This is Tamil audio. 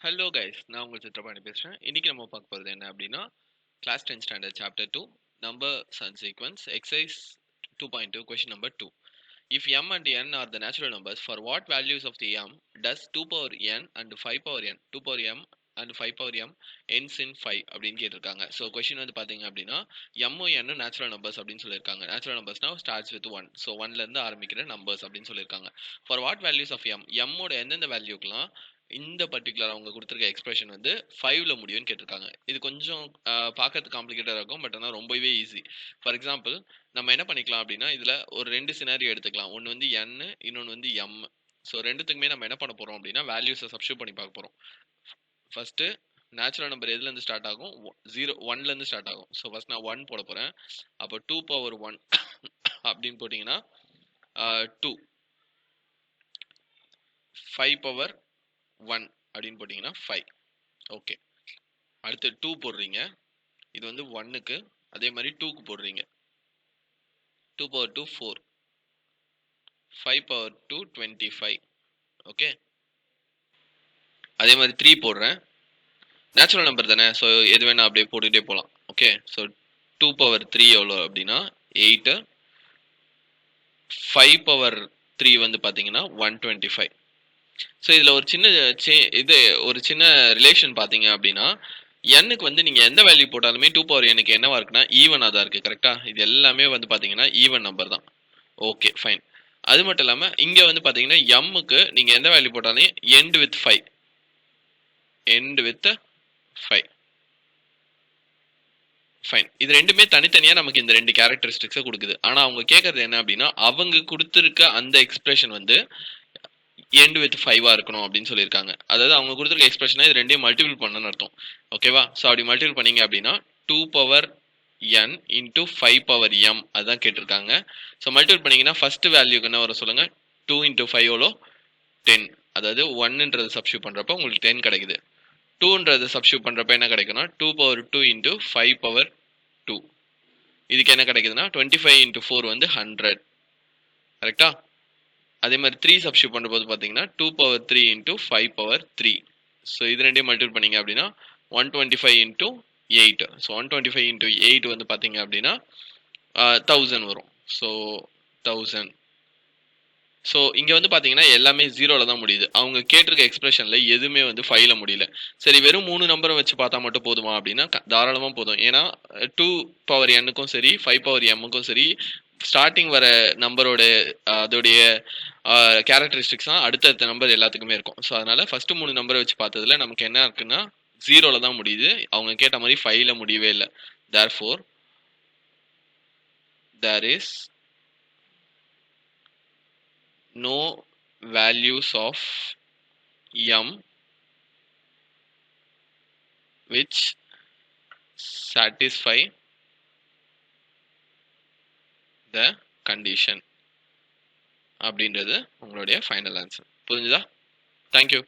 ஹலோ கைஸ் நான் உங்கள் சித்திரபாணி பேசுகிறேன் இன்றைக்கி நம்ம பார்க்க போகிறது என்ன அப்படின்னா class ten standard chapter two number sun sequence exercise two point two question number two if M and N are the natural numbers for what values of the M does two power N and five power N two power M and five power M ends in five அப்படின்னு கேட்டிருக்காங்க. ஸோ கொஷின் வந்து பார்த்தீங்க அப்படின்னா எம்ஓ என்னு நேச்சுரல் நம்பர்ஸ் அப்படின்னு சொல்லியிருக்காங்க. நேச்சுரல் நம்பர்ஸ்னா ஸ்டார்ட்ஸ் வித் ஒன் ஸோ ஒன்லேருந்து ஆரம்பிக்கிற நம்பர்ஸ் அப்படின்னு சொல்லியிருக்காங்க. For what values of M எம்மோட எந்தெந்த வேல்யூக்கெலாம் இந்த பர்டிகுலர் அவங்க கொடுத்துருக்க எக்ஸ்பிரஷன் வந்து ஃபைவ்ல முடியும்னு கேட்டிருக்காங்க. இது கொஞ்சம் பார்க்கறதுக்கு காம்ப்ளிகேட்டடாக இருக்கும் பட் ஆனால் ரொம்பவே ஈஸி ஃபார் எக்ஸாம்பிள் நம்ம என்ன பண்ணிக்கலாம் அப்படின்னா இதில் ஒரு ரெண்டு சினாரியோ எடுத்துக்கலாம். ஒன்று வந்து என் இன்னொன்று வந்து எம் ஸோ ரெண்டுத்துக்குமே நம்ம என்ன பண்ண போகிறோம் அப்படின்னா வேல்யூஸை சப்ஸ்டியூட் பண்ணி பார்க்க போகிறோம் ஃபஸ்ட்டு நேச்சுரல் நம்பர் எதுலேருந்து ஸ்டார்ட் ஆகும்? ஜீரோ ஒன்லேருந்து ஸ்டார்ட் ஆகும். ஸோ ஃபஸ்ட் நான் ஒன் போட போகிறேன் அப்போ டூ பவர் ஒன் அப்படின்னு போட்டிங்கன்னா டூ ஃபைவ் பவர் ஒன் அப்படின்னு போட்டிங்கன்னா ஃபைவ் ஓகே அடுத்து டூ போடுறீங்க. இது வந்து ஒன்னுக்கு அதே மாதிரி டூக்கு போடுறீங்க. Two power two four five power two twenty five okay அதே மாதிரி த்ரீ போடுறேன். நேச்சுரல் நம்பர் தானே? ஸோ எது வேணால் அப்படியே போட்டுகிட்டே போகலாம் okay so two power three எவ்வளோ அப்படின்னா எயிட்டு ஃபைவ் பவர் த்ரீ வந்து பார்த்தீங்கன்னா ஒன் டுவெண்ட்டி ஃபைவ் ஸோ இதில் ஒரு சின்ன சே இது ஒரு சின்ன ரிலேஷன் பார்த்தீங்க அப்படின்னா எண்ணுக்கு வந்து நீங்கள் எந்த வேல்யூ போட்டாலுமே டூ பவர் எனக்கு என்னவா இருக்குன்னா ஈவனாக தான் இருக்குது கரெக்டாக இது எல்லாமே வந்து பார்த்தீங்கன்னா ஈவன் நம்பர் தான். ஓகே ஃபைன் அது மட்டும் இல்லாமல் இங்கே வந்து பார்த்தீங்கன்னா எம்முக்கு நீங்கள் எந்த வேல்யூ போட்டாலும் end with five end with five fine இது ரெண்டுமே தனித்தனியாக நமக்கு இந்த ரெண்டு கேரக்டரிஸ்டிக்ஸை கொடுக்குது. ஆனால் அவங்க கேட்குறது என்ன அப்படின்னா அவங்க கொடுத்துருக்க அந்த எக்ஸ்பிரஷன் வந்து எண்ட் வித் ஃபைவாக இருக்கணும் அப்படின்னு சொல்லியிருக்காங்க. அதாவது அவங்க கொடுத்துருக்க எக்ஸ்பிரஷனை இது ரெண்டையும் மல்டிபிள் பண்ணணும்னு அர்த்தம். ஓகேவா ஸோ அப்படி மல்டிபிள் பண்ணீங்க அப்படின்னா two power N into five power M அதுதான் கேட்டிருக்காங்க. ஸோ மல்டிபிள் பண்ணிங்கன்னா ஃபஸ்ட்டு வேல்யூக்கு என்ன வரும் சொல்லுங்கள் டூ இன்டூ ஃபைவ் எவ்வளோ? டென் அதாவது ஒன்னுன்றது சப்ஸ்டியூட் பண்ணுறப்ப உங்களுக்கு டென் கிடைக்குது. டூன்றது சப்ஸ்டியூட் பண்ணுறப்ப என்ன கிடைக்குன்னா two power two into five power two இதுக்கு என்ன கிடைக்குதுன்னா டுவெண்ட்டி ஃபைவ் இன்டூ ஃபோர் வந்து ஹண்ட்ரட் கரெக்டா அதே மாதிரி த்ரீ சப்ஸ்டியூட் பண்ணும்போது பார்த்தீங்கன்னா two power three into five power three so இது ரெண்டையும் மல்டிபிள் பண்ணீங்க அப்படின்னா one twenty five into eight so one twenty five into eight வந்து பார்த்தீங்க அப்படின்னா தௌசண்ட் வரும். ஸோ தௌசண்ட் ஸோ இங்கே வந்து பார்த்தீங்கன்னா எல்லாமே ஜீரோவில் தான் முடியுது. அவங்க கேட்டிருக்க எக்ஸ்பிரஷனில் எதுவுமே வந்து ஃபைவ்ல முடியல. சரி வெறும் மூணு நம்பரை வச்சு பார்த்தா மட்டும் போதுமா அப்படின்னா தாராளமாக போதும். ஏன்னா டூ பவர் எண்ணுக்கும் சரி ஃபைவ் பவர் எம்முக்கும் சரி ஸ்டார்டிங் வர நம்பரோட அதோடைய கேரக்டரிஸ்டிக்ஸ் தான் அடுத்தடுத்த நம்பர் எல்லாத்துக்குமே இருக்கும். ஸோ அதனால ஃபர்ஸ்ட் மூணு நம்பரை வச்சு பார்த்ததுல நமக்கு என்ன இருக்குன்னா ஜீரோவில் தான் முடியுது. அவங்க கேட்ட மாதிரி ஃபைவ்ல முடியவே இல்லை. Therefore there is no values of M which satisfy the condition அப்படின்றது உங்களுடைய ஃபைனல் ஆன்சர் புரிஞ்சுதா? தேங்க்யூ